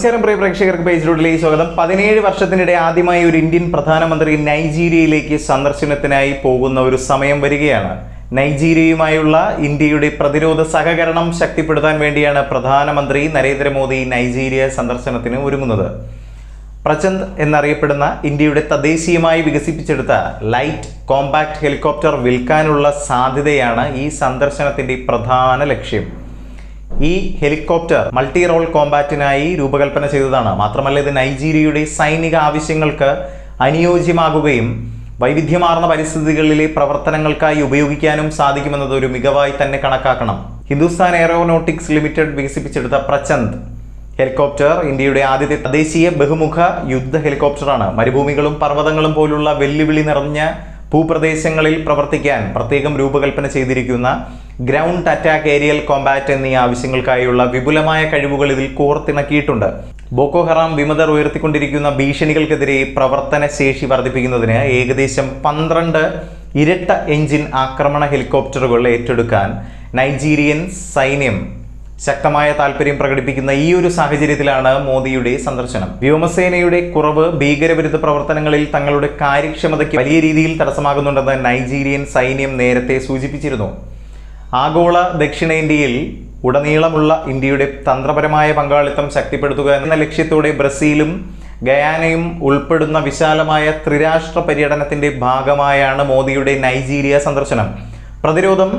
നമസ്കാരം പ്രിയ പ്രേക്ഷകർക്ക് പേജിലൂടെലേക്ക് സ്വാഗതം. പതിനേഴ് വർഷത്തിനിടെ ആദ്യമായി ഒരു ഇന്ത്യൻ പ്രധാനമന്ത്രി നൈജീരിയയിലേക്ക് സന്ദർശനത്തിനായി പോകുന്ന ഒരു സമയം വരികയാണ്. നൈജീരിയയുമായുള്ള ഇന്ത്യയുടെ പ്രതിരോധ സഹകരണം ശക്തിപ്പെടുത്താൻ വേണ്ടിയാണ് പ്രധാനമന്ത്രി നരേന്ദ്രമോദി നൈജീരിയ സന്ദർശനത്തിന് ഒരുങ്ങുന്നത്. പ്രചന്ദ് എന്നറിയപ്പെടുന്ന ഇന്ത്യയുടെ തദ്ദേശീയമായി വികസിപ്പിച്ചെടുത്ത ലൈറ്റ് കോമ്പാക്ട് ഹെലികോപ്റ്റർ വിൽക്കാനുള്ള സാധ്യതയാണ് ഈ സന്ദർശനത്തിന്റെ പ്രധാന ലക്ഷ്യം. ഈ ഹെലികോപ്റ്റർ മൾട്ടി റോൾ കോമ്പാറ്റിനായി രൂപകൽപ്പന ചെയ്തതാണ്. മാത്രമല്ല ഇത് നൈജീരിയയുടെ സൈനിക ആവശ്യങ്ങൾക്ക് അനുയോജ്യമാകുകയും വൈവിധ്യമാർന്ന പരിസ്ഥിതികളിലെ പ്രവർത്തനങ്ങൾക്കായി ഉപയോഗിക്കാനും സാധിക്കുമെന്നത് ഒരു മികവായി തന്നെ കണക്കാക്കണം. ഹിന്ദുസ്ഥാൻ എയറോനോട്ടിക്സ് ലിമിറ്റഡ് വികസിപ്പിച്ചെടുത്ത പ്രചന്ദ് ഹെലികോപ്റ്റർ ഇന്ത്യയുടെ ആദ്യത്തെ തദ്ദേശീയ ബഹുമുഖ യുദ്ധ ഹെലികോപ്റ്ററാണ്. മരുഭൂമികളും പർവതങ്ങളും പോലുള്ള വെല്ലുവിളി നിറഞ്ഞ ഭൂപ്രദേശങ്ങളിൽ പ്രവർത്തിക്കാൻ പ്രത്യേകം രൂപകൽപ്പന ചെയ്തിരിക്കുന്ന ഗ്രൗണ്ട് അറ്റാക്ക് ഏരിയൽ കോമ്പാറ്റ് എന്നീ ആവശ്യങ്ങൾക്കായുള്ള വിപുലമായ കഴിവുകൾ ഇതിൽ കോർത്തിണക്കിയിട്ടുണ്ട്. ബോക്കോ ഹറാം വിമതർ ഉയർത്തിക്കൊണ്ടിരിക്കുന്ന ഭീഷണികൾക്കെതിരെ പ്രവർത്തന ശേഷി വർദ്ധിപ്പിക്കുന്നതിന് ഏകദേശം പന്ത്രണ്ട് ഇരട്ട എഞ്ചിൻ ആക്രമണ ഹെലികോപ്റ്ററുകൾ ഏറ്റെടുക്കാൻ നൈജീരിയൻ സൈന്യം ശക്തമായ താല്പര്യം പ്രകടിപ്പിക്കുന്ന ഈ ഒരു സാഹചര്യത്തിലാണ് മോദിയുടെ സന്ദർശനം. വ്യോമസേനയുടെ കുറവ് ഭീകരവിരുദ്ധ പ്രവർത്തനങ്ങളിൽ തങ്ങളുടെ കാര്യക്ഷമതയ്ക്ക് വലിയ രീതിയിൽ തടസ്സമാകുന്നുണ്ടെന്ന് നൈജീരിയൻ സൈന്യം നേരത്തെ സൂചിപ്പിച്ചിരുന്നു. ആഗോള ദക്ഷിണേന്ത്യയിൽ ഉടനീളമുള്ള ഇന്ത്യയുടെ തന്ത്രപരമായ പങ്കാളിത്തം ശക്തിപ്പെടുത്തുക എന്ന ലക്ഷ്യത്തോടെ ബ്രസീലും ഗയാനയും ഉൾപ്പെടുന്ന വിശാലമായ ത്രിരാഷ്ട്ര പര്യടനത്തിന്റെ ഭാഗമായാണ് മോദിയുടെ നൈജീരിയ സന്ദർശനം. പ്രതിരോധം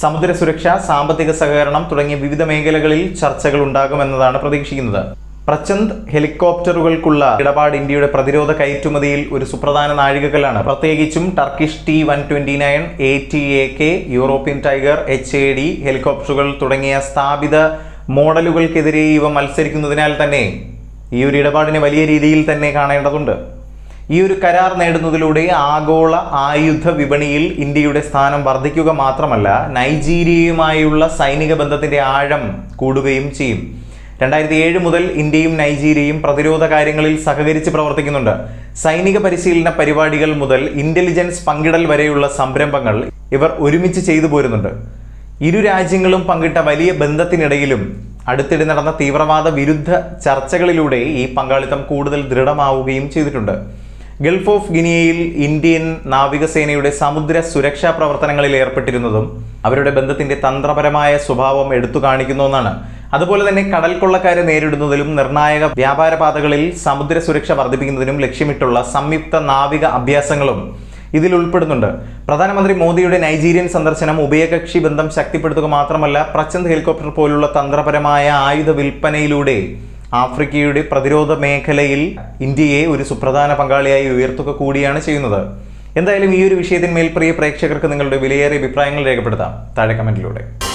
സമുദ്ര സുരക്ഷ സാമ്പത്തിക സഹകരണം തുടങ്ങിയ വിവിധ മേഖലകളിൽ ചർച്ചകൾ ഉണ്ടാകുമെന്നതാണ് പ്രതീക്ഷിക്കുന്നത്. പ്രചന്ദ് ഹെലികോപ്റ്ററുകൾക്കുള്ള ഇടപാട് ഇന്ത്യയുടെ പ്രതിരോധ കയറ്റുമതിയിൽ ഒരു സുപ്രധാന നാഴികക്കല്ലാണ്. പ്രത്യേകിച്ചും Turkish T one twenty nine A T A K European Tiger H A D ഹെലികോപ്റ്ററുകൾ തുടങ്ങിയ സ്ഥാപിത മോഡലുകൾക്കെതിരെ ഇവ മത്സരിക്കുന്നതിനാൽ തന്നെ ഈ ഒരു ഇടപാടിനെ വലിയ രീതിയിൽ തന്നെ കാണേണ്ടതുണ്ട്. ഈ ഒരു കരാർ നേടുന്നതിലൂടെ ആഗോള ആയുധ വിപണിയിൽ ഇന്ത്യയുടെ സ്ഥാനം വർദ്ധിക്കുക മാത്രമല്ല നൈജീരിയയുമായുള്ള സൈനിക ബന്ധത്തിന്റെ ആഴം കൂടുകയും ചെയ്യും. രണ്ടായിരത്തി ഏഴ് മുതൽ ഇന്ത്യയും നൈജീരിയയും പ്രതിരോധ കാര്യങ്ങളിൽ സഹകരിച്ച് പ്രവർത്തിക്കുന്നുണ്ട്. സൈനിക പരിശീലന പരിപാടികൾ മുതൽ ഇന്റലിജൻസ് പങ്കിടൽ വരെയുള്ള സംരംഭങ്ങൾ ഇവർ ഒരുമിച്ച് ചെയ്തു പോരുന്നുണ്ട്. ഇരു രാജ്യങ്ങളും പങ്കിട്ട വലിയ ബന്ധത്തിനിടയിലും അടുത്തിടെ നടന്ന തീവ്രവാദ വിരുദ്ധ ചർച്ചകളിലൂടെ ഈ പങ്കാളിത്തം കൂടുതൽ ദൃഢമാവുകയും ചെയ്തിട്ടുണ്ട്. ഗൾഫ് ഓഫ് ഗിനിയയിൽ ഇന്ത്യൻ നാവികസേനയുടെ സമുദ്ര സുരക്ഷാ പ്രവർത്തനങ്ങളിൽ ഏർപ്പെട്ടിരുന്നതും അവരുടെ ബന്ധത്തിന്റെ തന്ത്രപരമായ സ്വഭാവം എടുത്തു കാണിക്കുന്ന ഒന്നാണ് അതുപോലെ തന്നെ കടൽ കൊള്ളക്കാരെ നേരിടുന്നതിലും നിർണായക വ്യാപാര പാതകളിൽ സമുദ്ര സുരക്ഷ വർദ്ധിപ്പിക്കുന്നതിനും ലക്ഷ്യമിട്ടുള്ള സംയുക്ത നാവിക അഭ്യാസങ്ങളും ഇതിൽ ഉൾപ്പെടുന്നുണ്ട്. പ്രധാനമന്ത്രി മോദിയുടെ നൈജീരിയൻ സന്ദർശനം ഉഭയകക്ഷി ബന്ധം ശക്തിപ്പെടുത്തുക മാത്രമല്ല പ്രചന്ദ് ഹെലികോപ്റ്റർ പോലുള്ള തന്ത്രപരമായ ആയുധ വിൽപ്പനയിലൂടെ ആഫ്രിക്കയുടെ പ്രതിരോധ മേഖലയിൽ ഇന്ത്യയെ ഒരു സുപ്രധാന പങ്കാളിയായി ഉയർത്തുക കൂടിയാണ് ചെയ്യുന്നത്. എന്തായാലും ഈ ഒരു വിഷയത്തിന്മേൽ പ്രിയ പ്രേക്ഷകർക്ക് നിങ്ങളുടെ വിലയേറിയ അഭിപ്രായങ്ങൾ രേഖപ്പെടുത്താം. താഴെ കമന്റിലൂടെ